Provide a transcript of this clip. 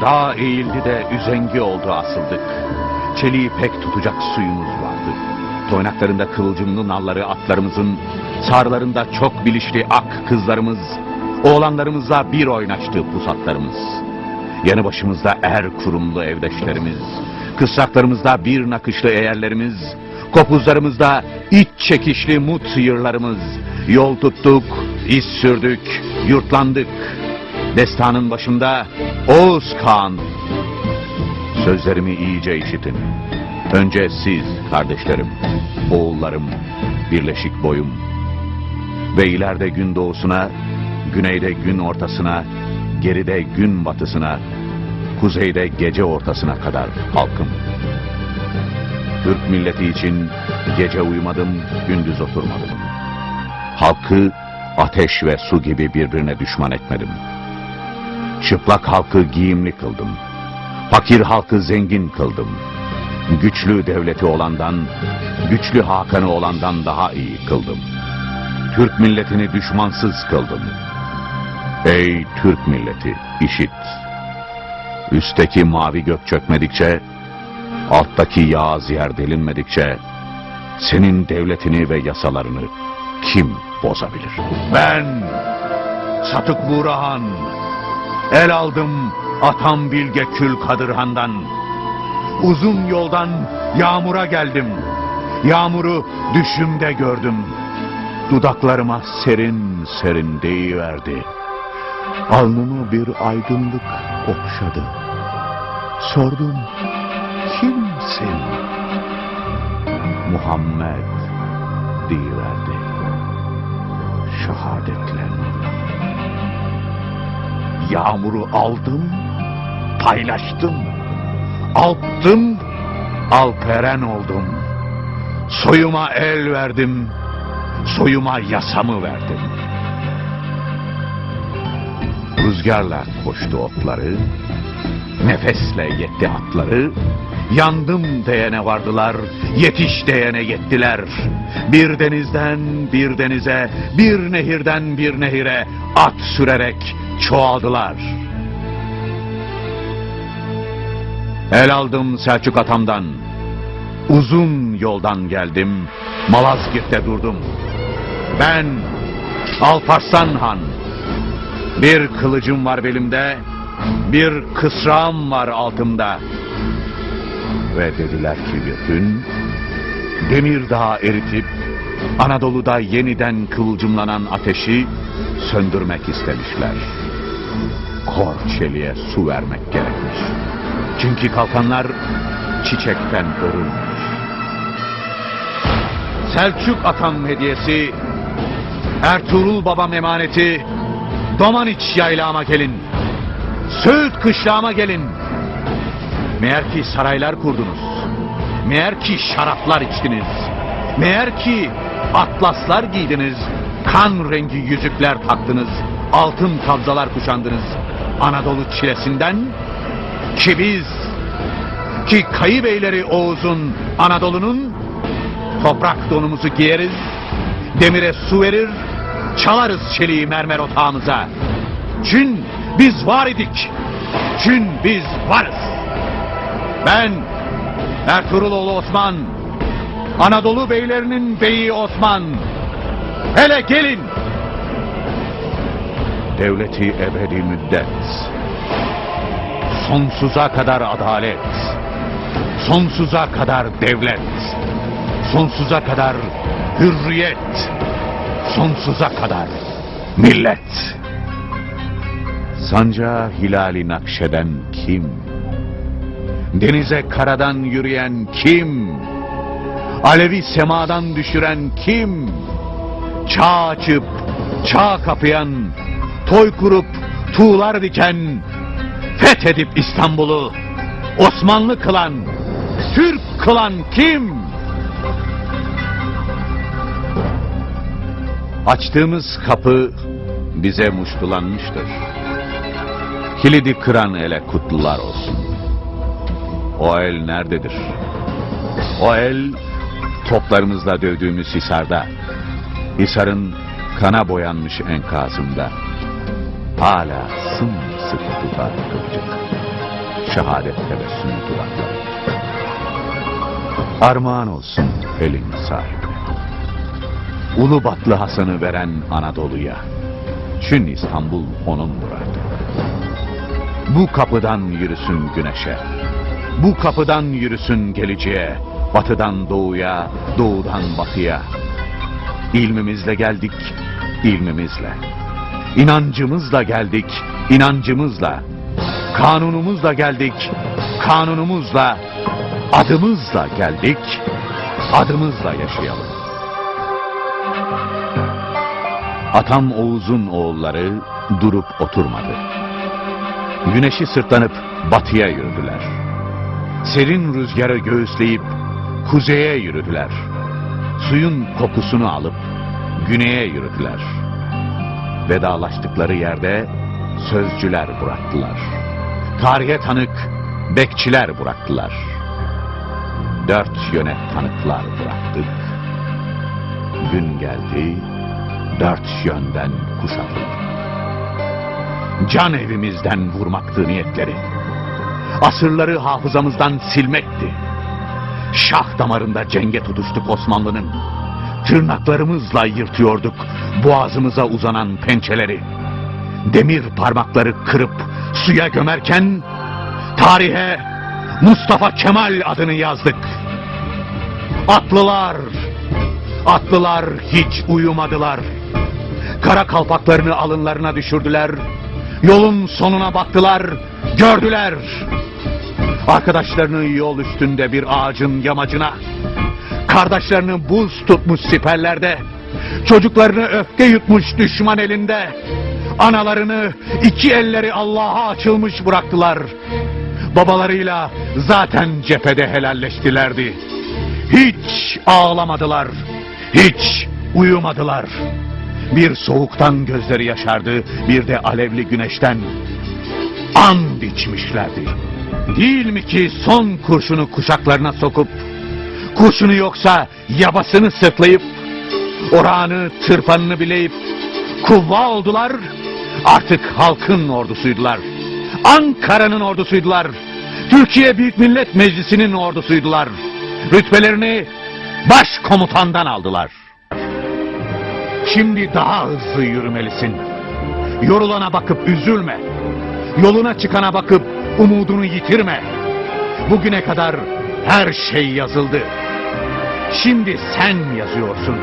Dağ eğildi de üzengi oldu asıldık. Çeliği pek tutacak suyumuz vardı. Toynaklarında kıvılcımlı nalları atlarımızın, sarlarında çok bilişli ak kızlarımız, oğlanlarımızla bir oynaştı pusatlarımız. Yanı başımızda er kurumlu evdeşlerimiz, kısraklarımızda bir nakışlı eğerlerimiz, kopuzlarımızda iç çekişli mut sıyırlarımız, yol tuttuk, iz sürdük, yurtlandık. Destanın başında Oğuz Kağan. Sözlerimi iyice işitin. Önce siz kardeşlerim, oğullarım, birleşik boyum. Ve ileride gün doğusuna, güneyde gün ortasına, geride gün batısına, kuzeyde gece ortasına kadar halkım. Türk milleti için gece uyumadım, gündüz oturmadım. Halkı ateş ve su gibi birbirine düşman etmedim. Çıplak halkı giyimli kıldım. Fakir halkı zengin kıldım. Güçlü devleti olandan, güçlü Hakan'ı olandan daha iyi kıldım. Türk milletini düşmansız kıldım. Ey Türk milleti, işit. Üstteki mavi gök çökmedikçe, alttaki yağız yer delinmedikçe, senin devletini ve yasalarını kim bozabilir? Ben, Satık Burahan, el aldım atam Bilge Kül Kadırhan'dan. Uzun yoldan yağmura geldim. Yağmuru düşümde gördüm. Dudaklarıma serin serin deyiverdi. Alnımı bir aydınlık okşadı. Sordum, kimsin? Muhammed deyiverdi. Şehadetlendim. Yağmuru aldım, paylaştım. Alttım, alperen oldum. Soyuma el verdim, soyuma yasamı verdim. Rüzgarla koştu otları, nefesle yetti atları, yandım diyene vardılar, yetiş diyene yettiler. Bir denizden bir denize, bir nehirden bir nehire at sürerek çoğaldılar. El aldım Selçuk atamdan, uzun yoldan geldim, Malazgirt'te durdum. Ben Alparslan Han, bir kılıcım var belimde, bir kısrağım var altımda. Ve dediler ki bir gün, demir dağı eritip, Anadolu'da yeniden kıvılcımlanan ateşi söndürmek istemişler. Kor çeliğe su vermek gerekmiş. Çünkü kalkanlar çiçekten örülmüş. Selçuk atam hediyesi, Ertuğrul babam emaneti, Domaniç yaylağıma gelin. Söğüt kışlağıma gelin. Meğer ki saraylar kurdunuz. Meğer ki şaraplar içtiniz. Meğer ki atlaslar giydiniz. Kan rengi yüzükler taktınız. Altın kabzalar kuşandınız. Anadolu çilesinden ki biz ki kayıbeyleri Oğuz'un Anadolu'nun toprak donumuzu giyeriz. Demire su verir, çalarız çeliği mermer otağımıza. Çün biz var idik. Çün biz varız. Ben Ertuğruloğlu Osman, Anadolu beylerinin beyi Osman. Hele gelin. Devleti ebedi müddet. Sonsuza kadar adalet. Sonsuza kadar devlet. Sonsuza kadar hürriyet. Sonsuza kadar millet. Sancağı hilali nakşeden kim? Denize karadan yürüyen kim? Alevi semadan düşüren kim? Çağ açıp, çağ kapayan, toy kurup, tuğlar diken, fethedip İstanbul'u, Osmanlı kılan, Türk kılan kim? Açtığımız kapı bize muştulanmıştır. Kilidi kıran ele kutlular olsun. O el nerededir? O el toplarımızla dövdüğümüz Hisar'da. Hisar'ın kana boyanmış enkazında. Hala sımsıkı tutar kılıcını. şehadet tebessümü dudaklar. Armağan olsun elin sahibi. Ulu Batlı Hasan'ı veren Anadolu'ya. Çün İstanbul onundur artık. Bu kapıdan yürüsün güneşe. Bu kapıdan yürüsün geleceğe. Batıdan doğuya, doğudan batıya. İlmimizle geldik, ilmimizle. İnancımızla geldik, inancımızla. Kanunumuzla geldik, kanunumuzla. Adımızla geldik, adımızla yaşayalım. Atam Oğuz'un oğulları durup oturmadı. Güneşi sırtlanıp batıya yürüdüler. Serin rüzgarı göğüsleyip kuzeye yürüdüler. Suyun kokusunu alıp güneye yürüdüler. Vedalaştıkları yerde sözcüler bıraktılar. Tarihe tanık bekçiler bıraktılar. Dört yöne tanıklar bıraktık. Gün geldi, dört yönden kuşatıldık. Can evimizden vurmaktı niyetleri. Asırları hafızamızdan silmekti. Şah damarında cenge tutuştuk Osmanlı'nın. Tırnaklarımızla yırtıyorduk boğazımıza uzanan pençeleri. Demir parmakları kırıp suya gömerken tarihe Mustafa Kemal adını yazdık. Atlılar, atlılar hiç uyumadılar. Kara kalpaklarını alınlarına düşürdüler. Yolun sonuna baktılar, gördüler. Arkadaşlarını yol üstünde bir ağacın yamacına, kardeşlerini buz tutmuş siperlerde, çocuklarını öfke yutmuş düşman elinde, analarını iki elleri Allah'a açılmış bıraktılar. Babalarıyla zaten cephede helalleştilerdi. Hiç ağlamadılar, hiç uyumadılar. Bir soğuktan gözleri yaşardı, bir de alevli güneşten and içmişlerdi. Değil mi ki son kurşunu kuşaklarına sokup, kurşunu yoksa yabasını sırtlayıp, orağını tırpanını bileyip, kuvva oldular, artık halkın ordusuydular. Ankara'nın ordusuydular. Türkiye Büyük Millet Meclisi'nin ordusuydular. Rütbelerini başkomutandan aldılar. Şimdi daha hızlı yürümelisin. Yorulana bakıp üzülme. Yoluna çıkana bakıp umudunu yitirme. Bugüne kadar her şey yazıldı. Şimdi sen yazıyorsun.